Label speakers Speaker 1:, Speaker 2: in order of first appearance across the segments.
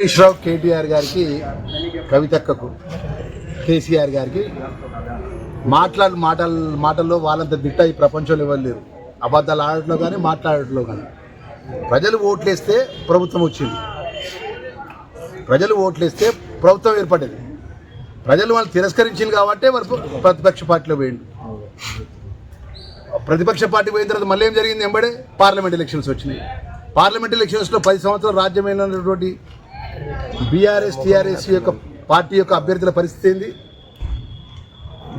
Speaker 1: హరీష్ రావు కేటీఆర్ గారికి కవితక్కకు కేసీఆర్ గారికి మాట్లాడు మాటలు మాటల్లో వాళ్ళంత దిట్ట ఈ ప్రపంచంలో ఎవరు లేరు. అబద్ధాలు ఆడట్లో కానీ మాట్లాడట్లో కానీ ప్రజలు ఓట్లేస్తే ప్రభుత్వం వచ్చింది. ప్రజలు ఓట్లేస్తే ప్రభుత్వం ఏర్పడింది ప్రజలు వాళ్ళు తిరస్కరించింది కాబట్టి వారు ప్రతిపక్ష పార్టీలో పోయింది ప్రతిపక్ష పార్టీ పోయిన తర్వాత మళ్ళీ ఏం జరిగింది? ఎంబడే పార్లమెంట్ ఎలక్షన్స్ వచ్చినాయి. పార్లమెంట్ ఎలక్షన్స్లో పది సంవత్సరాలు రాజ్యమైనటువంటి బీఆర్ఎస్ టీఆర్ఎస్ యొక్క పార్టీ యొక్క అభ్యర్థుల పరిస్థితి ఏంది?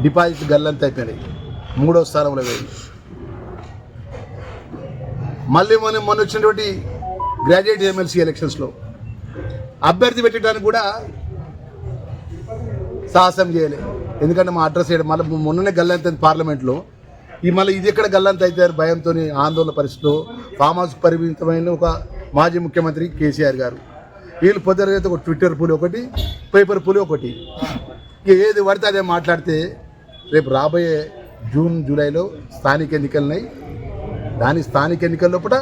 Speaker 1: డిపాజిట్ గల్లంత అయిపోయినాయి. మూడో స్థానంలో పోయింది మళ్ళీ మనం మొన్న వచ్చినటువంటి గ్రాడ్యుయేట్ ఎమ్మెల్సీ ఎలక్షన్స్లో అభ్యర్థి పెట్టడానికి కూడా సాహసం చేయలే. ఎందుకంటే మా అడ్రస్ చేయడం మళ్ళీ మొన్ననే గల్లంత అయింది పార్లమెంట్లో. ఈ మళ్ళీ ఇది ఎక్కడ గల్లంత అయితే భయంతో ఆందోళన పరిస్థితిలో? ఫామ్ హౌస్ పరిమితమైన ఒక మాజీ ముఖ్యమంత్రి కేసీఆర్ గారు. వీళ్ళు పొద్దున ఒక ట్విట్టర్ పులి ఒకటి పేపర్ పులి ఒకటి. ఇక ఏది పడితే అదే మాట్లాడితే రేపు రాబోయే జూన్ జూలైలో స్థానిక ఎన్నికలున్నాయి. దాని స్థానిక ఎన్నికల లోపల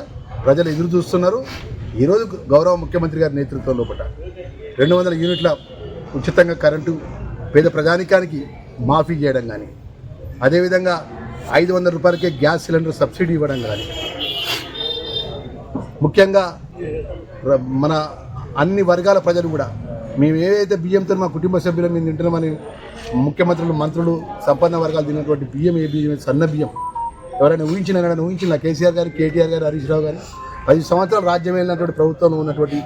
Speaker 1: ప్రజలు ఎదురు చూస్తున్నారు. ఈరోజు గౌరవ ముఖ్యమంత్రి గారి నేతృత్వం లోపల రెండు వందల యూనిట్ల ఉచితంగా కరెంటు పేద ప్రజానికానికి మాఫీ చేయడం కానీ అదేవిధంగా ఐదు వందల రూపాయలకే గ్యాస్ సిలిండర్ సబ్సిడీ ఇవ్వడం కానీ ముఖ్యంగా మన అన్ని వర్గాల ప్రజలు కూడా. మేము ఏదైతే బియ్యంతో మా కుటుంబ సభ్యులు మేము తింటున్నామని ముఖ్యమంత్రులు మంత్రులు సంపన్న వర్గాలు తిన్నటువంటి బియ్యం ఏ బియ్యం సన్న బియ్యం. ఎవరైనా ఊహించిన ఎవరైనా ఊహించిన కేసీఆర్ గారు కేటీఆర్ గారు హరీష్ రావు గారు పది సంవత్సరాలు రాజ్యం వెళ్ళినటువంటి ప్రభుత్వంలో ఉన్నటువంటి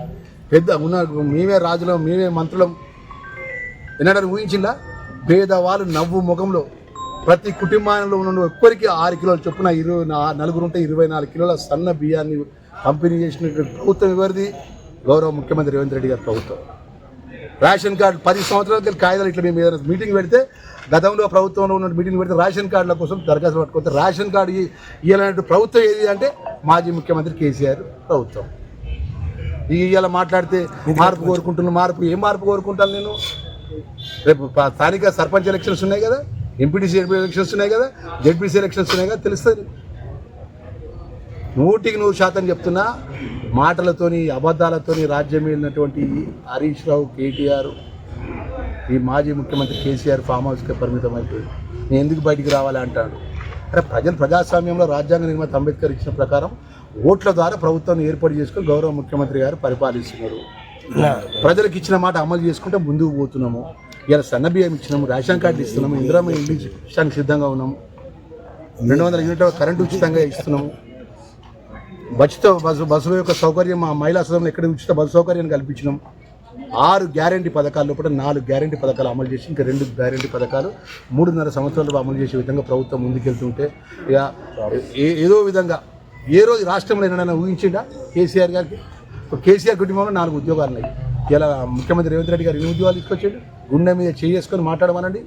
Speaker 1: పెద్ద ఉన్న మేమే రాజులం మేమే మంత్రులం. ఎన్నడని ఊహించిందా భేదవాళ్ళు నవ్వు ముఖంలో ప్రతి కుటుంబంలో ఉన్న ఒక్కరికి ఆరు కిలోల చొప్పున ఇరవై నలుగురు ఉంటే ఇరవై నాలుగు కిలోల సన్న బియ్యాన్ని పంపిణీ చేసినటువంటి ప్రభుత్వం ఎవరిది? గౌరవ ముఖ్యమంత్రి రేవంత్ రెడ్డి గారి ప్రభుత్వం. రేషన్ కార్డు పది సంవత్సరాల క్రితం కాగితాలు ఇట్లా మేము ఏదైనా మీటింగ్ పెడితే గతంలో ప్రభుత్వంలో ఉన్న మీటింగ్ పెడితే రేషన్ కార్డుల కోసం దరఖాస్తు పట్టుకుంటే రేషన్ కార్డు ఇ- ఇవ్వాలంటే ప్రభుత్వం ఏది అంటే మాజీ ముఖ్యమంత్రి కేసీఆర్ ప్రభుత్వం. ఇవాళ మాట్లాడితే మార్పు కోరుకుంటున్నాను మార్పు ఏం మార్పు కోరుకుంటాను నేను? రేపు స్థానిక సర్పంచ్ ఎలక్షన్స్ ఉన్నాయి కదా ఎంపీటీసీ ఎలక్షన్స్ ఉన్నాయి కదా జెడ్పీసీ ఎలక్షన్స్ ఉన్నాయి కదా తెలుస్తుంది. నూటికి నూరు శాతం చెప్తున్నా మాటలతోని అబద్ధాలతోని రాజ్యం వెళ్ళినటువంటి హరీష్ రావు కేటీఆర్ ఈ మాజీ ముఖ్యమంత్రి కేసీఆర్ ఫామ్ హౌస్కి పరిమితం అయిపోయి నేను ఎందుకు బయటికి రావాలి అంటాడు? అంటే ప్రజలు ప్రజాస్వామ్యంలో రాజ్యాంగ నిర్మాత అంబేద్కర్ ఇచ్చిన ప్రకారం ఓట్ల ద్వారా ప్రభుత్వాన్ని ఏర్పాటు చేసుకుని గౌరవ ముఖ్యమంత్రి గారు పరిపాలిస్తున్నారు. ప్రజలకు ఇచ్చిన మాట అమలు చేసుకుంటే ముందుకు పోతున్నాము. ఇలా సన్న బియ్యం ఇచ్చినాము రేషన్ కార్డులు ఇస్తున్నాము ఇందిరామ ఇల్లు ఇష్టానికి సిద్ధంగా ఉన్నాము. రెండు వందల యూనిట్ల కరెంటు ఉచితంగా ఇస్తున్నాము. బస్సుతో బస్సు బస్సు యొక్క సౌకర్యం మా మహిళా సదనంలో ఎక్కడ ఉచిత బస్సు సౌకర్యాన్ని కల్పించినాం. ఆరు గ్యారంటీ పథకాల లోపల నాలుగు గ్యారంటీ పథకాలు అమలు చేసి ఇంకా రెండు గ్యారంటీ పథకాలు మూడున్నర సంవత్సరాలు అమలు చేసే విధంగా ప్రభుత్వం ముందుకెళ్తుంటే ఇక ఏ- ఏదో విధంగా ఏ రోజు రాష్ట్రంలో ఏమైనా ఊహించిండా కేసీఆర్ గారికి? ఒక కేసీఆర్ కుటుంబంలో నాలుగు ఉద్యోగాలు ఉన్నాయి. ఇలా ముఖ్యమంత్రి రేవంత్ రెడ్డి గారు ఎన్ని ఉద్యోగాలు తీసుకొచ్చాడు? గుండె మీద చేసుకొని మాట్లాడమనండి.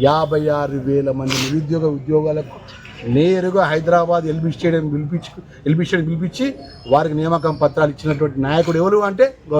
Speaker 1: యాభై ఆరు వేల మంది నిరుద్యోగ ఉద్యోగాలకు నేరుగా హైదరాబాద్ ఎల్బీ స్టేడియం పిలిపించి ఎల్బీ స్టేడియం పిలిపించి వారికి నియామకం పత్రాలు ఇచ్చినటువంటి నాయకుడు ఎవరు అంటే